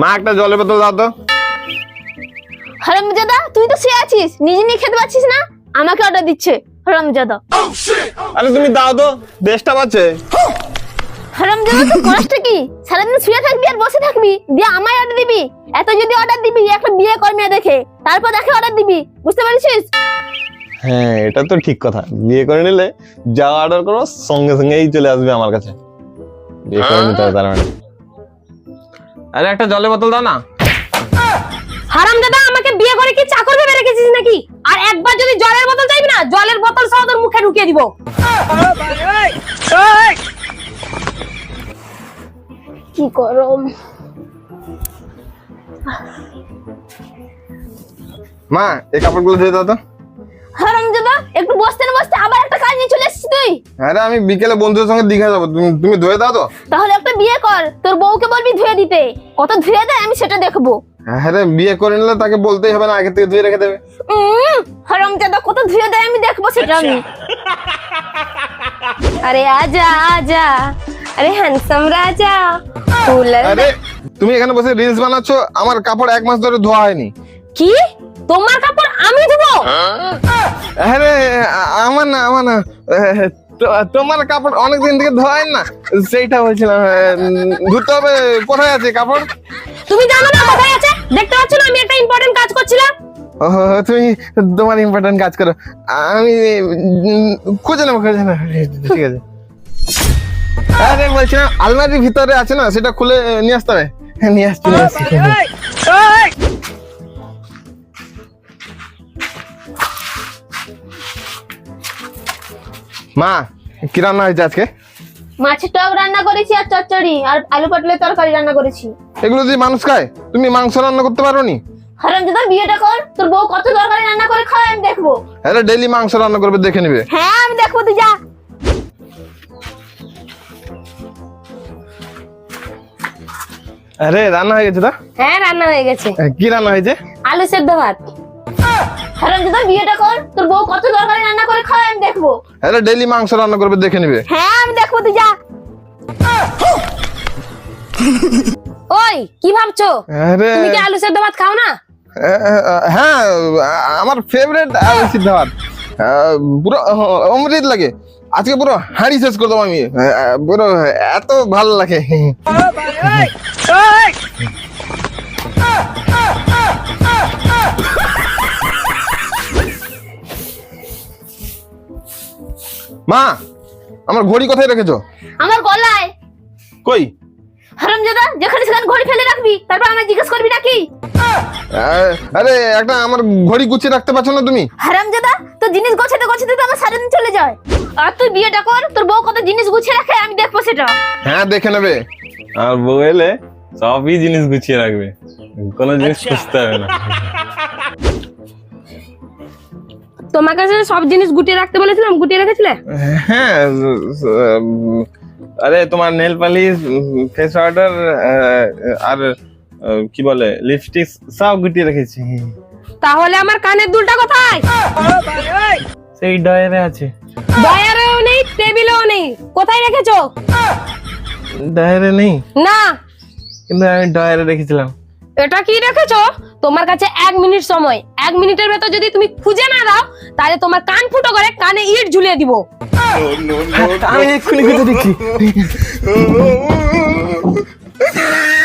মা একটা জলের বোতল দাও তো। হারামজাদা তুই তো শুয়ে আছিস। নিজে নিয়ে খেতে পারছিস না? আমাকে অর্ডার দিচ্ছে। হারামজাদা। আরে তুমি দাও তো দেশটা পাচ্ছে। হারামজাদা তুই কষ্টটা কি? সারাদিন শুয়ে থাকবি আর বসে থাকবি? দিয়ে আমায় অর্ডার দিবি। এত যদি অর্ডার দিবি একটা বিয়ে কর মেয়ে দেখে। তারপর দেখে অর্ডার দিবি। বুঝতে পারছিস? হ্যাঁ এটা তো ঠিক কথা। বিয়ে করে নিলে যা অর্ডার করো সঙ্গে সঙ্গেই চলে আসবে আমার কাছে। বিয়ে করে নিতে হবে তার মানে। আরে একটা জলের বোতল দাও না। হারামজাদা আমাকে বিয়ে করে কি চাকর ভেবে রেখেছিস নাকি? আর একবার যদি জলের বোতল চাইবি না জলের বোতল সহ তোর মুখে ঢুকিয়ে দিব। কি গরম। মা এই কাপড়গুলো দিয়ে দাও তো। হারামজাদা একটু বসতে না বসতে আবার একটা কাজ নিয়ে চলে এসেছিস তুই? আরে আমি বিকেলে বন্ধুদের সঙ্গে দীঘা যাব। তুমি তুমি ধুয়ে দাও তো। তাহলে একটা বিয়ে কর। তোর বউকে বলবি ধুয়ে দিতে। কত ধুয়ে দেয় আমি সেটা দেখব। হ্যাঁ বিয়ে করে নিলে তাকে বলতেই হবে না আগে থেকে ধুয়ে রেখে দেবে। হারামজাদা কত ধুয়ে দেয় আমি দেখব সেটা আমি। আরে আজা আজা। আরে হ্যান্ডসাম রাজা। আরে তুমি এখানে বসে রিলস বানাচ্ছ আমার কাপড় এক মাস ধরে ধোয়া হয়নি। কি? তোমার কাপড় আমি ধুবো? আরে না আমার না তোমার কাপড় অনেক দিন থেকে ধোয়া হয় না? সেইটা বলছিলাম ধুতে হবে কোথায় আছে কাপড়? তুমি জানো না কোথায় আছে? দেখতে পাচ্ছ না আমি একটা ইম্পর্টেন্ট কাজ করছিলাম। তুমি তোমার ইম্পর্টেন্ট কাজ করো। আমি খুঁজে নেব খুঁজে নেব। ঠিক আছে। আরে বলছিলাম আলমারির ভিতরে আছে না সেটা খুলে নিয়ে আসতে হবে। হ্যাঁ, নিয়ে আসছি মা কি রান্না হয়েছে আজকে? মাছের টক রান্না করেছি আর চচ্চড়ি আর আলু পটলের তরকারি রান্না করেছি। এগুলো যদি মানুষ খায় তুমি মাংস রান্না করতে পারো নি হারামজাদা বিয়েটা কর তোর বউ কত তরকারি রান্না করে খায় আমি দেখব। আরে ডেলি মাংস রান্না করবে দেখে নিবে। হ্যাঁ আমি দেখব তুই যা। আরে রান্না হয়ে গেছে তো? হ্যাঁ রান্না হয়ে গেছে। কি রান্না হয়েছে? আলু সেদ্ধ ভাত। হারামজাদা বিয়েটা কর। তোর বউ কত তরকারি রান্না করে খায় আমি দেখব। আরে ডেলি মাংস রান্না করবে দেখে নিবে। হ্যাঁ আমি দেখব তুই যা। ওই কি ভাবছ? আরে। তুমি কি আলু সেদ্ধ ভাত খাও না? হ্যাঁ আমার ফেভারিট আলু সিদ্ধ ভাত। পুরো অমৃত লাগে। আজকে পুরো হাঁড়ি শেষ করে দেবো আমি। পুরো এত ভালো লাগে। মা আমার ঘড়ি কোথায় রেখেছো? আমার গলায়। কই? হারামজাদা যেখানে সেখানে ঘড়ি ফেলে রাখবি তারপর আমায় জিজ্ঞেস করবি নাকি? আরে একটা আমার ঘড়ি গুছিয়ে রাখতে পারছ না তুমি? হারামজাদা তোর জিনিস গোছাতে গোছাতে তো আমার সারাদিন চলে যায়। আর তুই বিয়েটা কর তোর বউ কত জিনিস গুছিয়ে রাখে আমি দেখব সেটা। হ্যাঁ দেখে নেবে। আর বউ এলে সবই জিনিস গুছিয়ে রাখবে। কোনো জিনিস খুঁজতে হবে না। তোমার কাছে সব জিনিস গুটিয়ে রাখতে বলেছিলাম গুটিয়ে রেখেছিলে? হ্যাঁ আরে তোমার নেল পালিশ ফেস ওয়াটার আর কি বলে লিপস্টিক সব গুটিয়ে রেখেছি। তাহলে আমার কানের দুলটা কোথায়? সেই ডয়ারে আছে। ডয়ারেও নেই টেবিলেও নেই। কোথায় রেখেছো? ডয়ারে নেই? না। কিন্তু আমি ডয়ারে রেখেছিলাম। এটা কি রেখেছো? তোমার কাছে এক মিনিট সময়। এক মিনিটের ভেতর যদি তুমি খুঁজে না দাও তাহলে তোমার কান ফুটো করে কানে ইট ঝুলিয়ে দিব। আমি এক্ষুনি খুঁজে